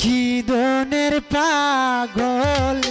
কি দনের পাগল?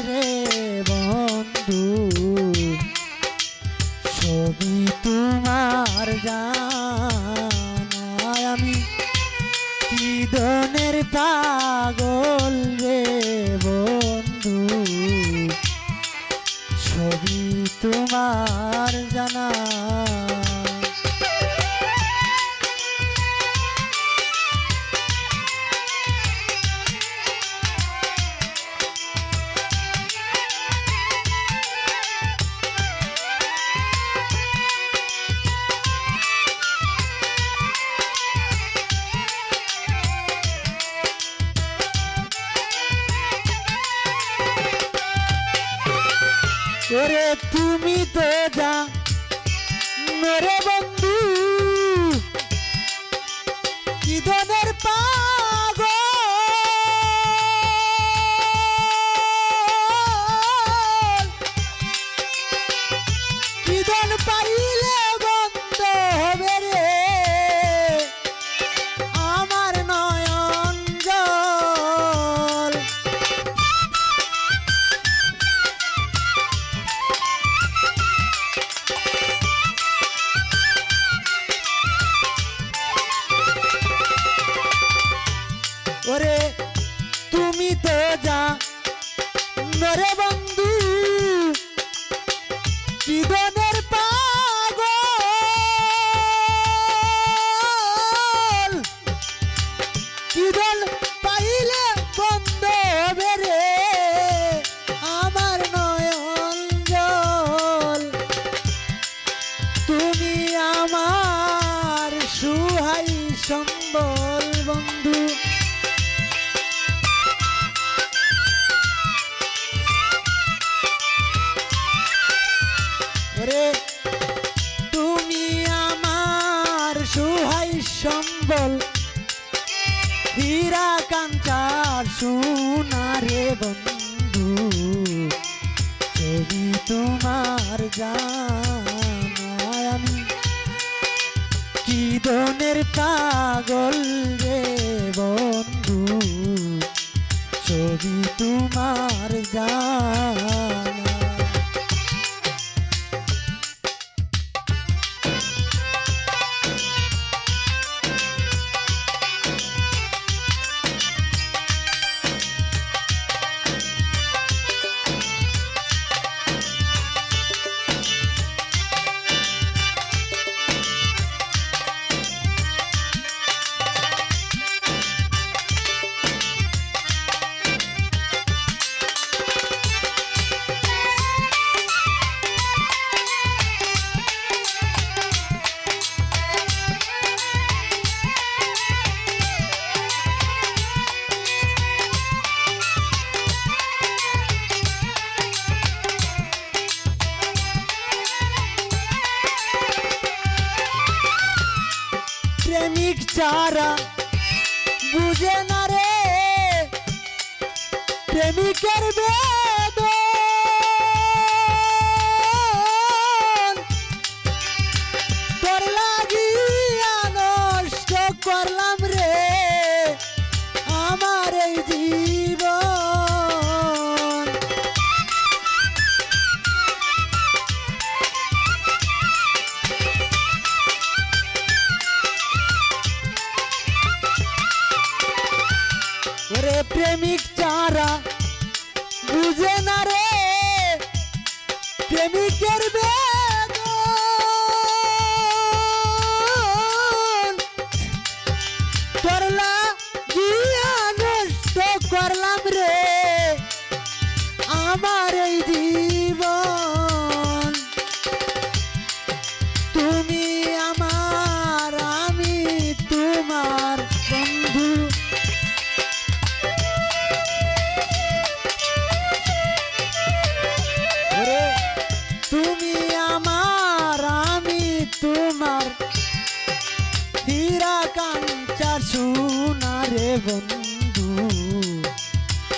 ওরে তুমি তো যা মেরে বন্ধু। কি ওরে তুমি তো যা। নরে বন্ধু জীবনের পাগল। জীবন হীরা কাঞ্চার সোনারে বন্ধু যদি তোমার জানায় আমি কি দনের পাগল রে? যারা বুঝে না রে প্রেমিকের বেদন প্রেমিক চারা বুঝে না রে প্রেমিকের করলা গিয়া নষ্ট করলাম রে আমার এই জীবন সোনারে বন্ধু?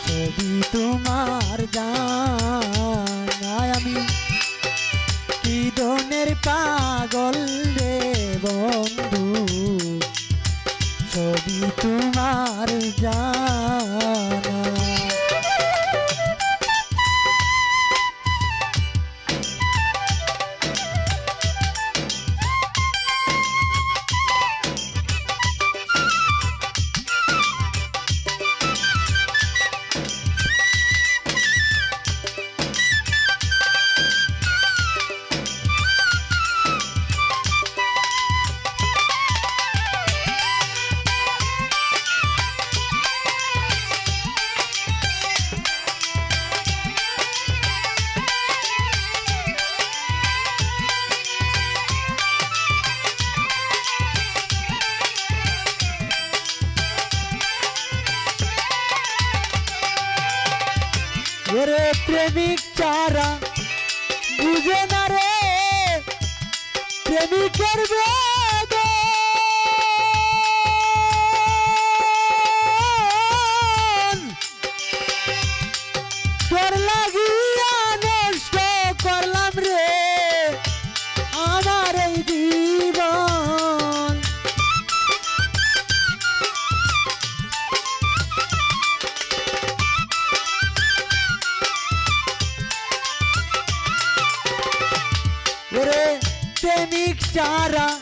ছবি তোমার জানায় আমি কি পাগল রে বন্ধু? ছবি তোমার জান ওরে প্রেমিক চারা বুঝে না রে প্রেমিকের বেদন প্রেমিক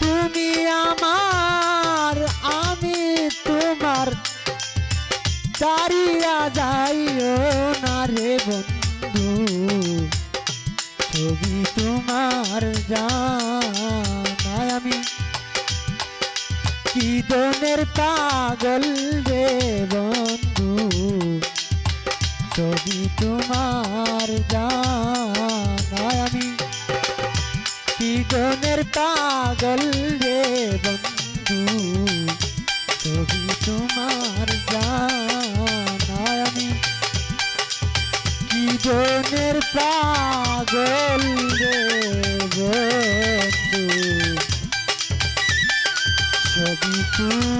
তুমি আমার, আমি তোমার। দাঁড়িয়া যাইও না রে বন্ধু, ছবি তোমার জানাই আমি। কি দনের পাগল রে বন্ধু, ছবি তোমার আমি কি দনের পাগল রে বন্ধু, তবি তোমার জানাই আমি জীবনের পাগল রে বন্ধু। ছবি তুমি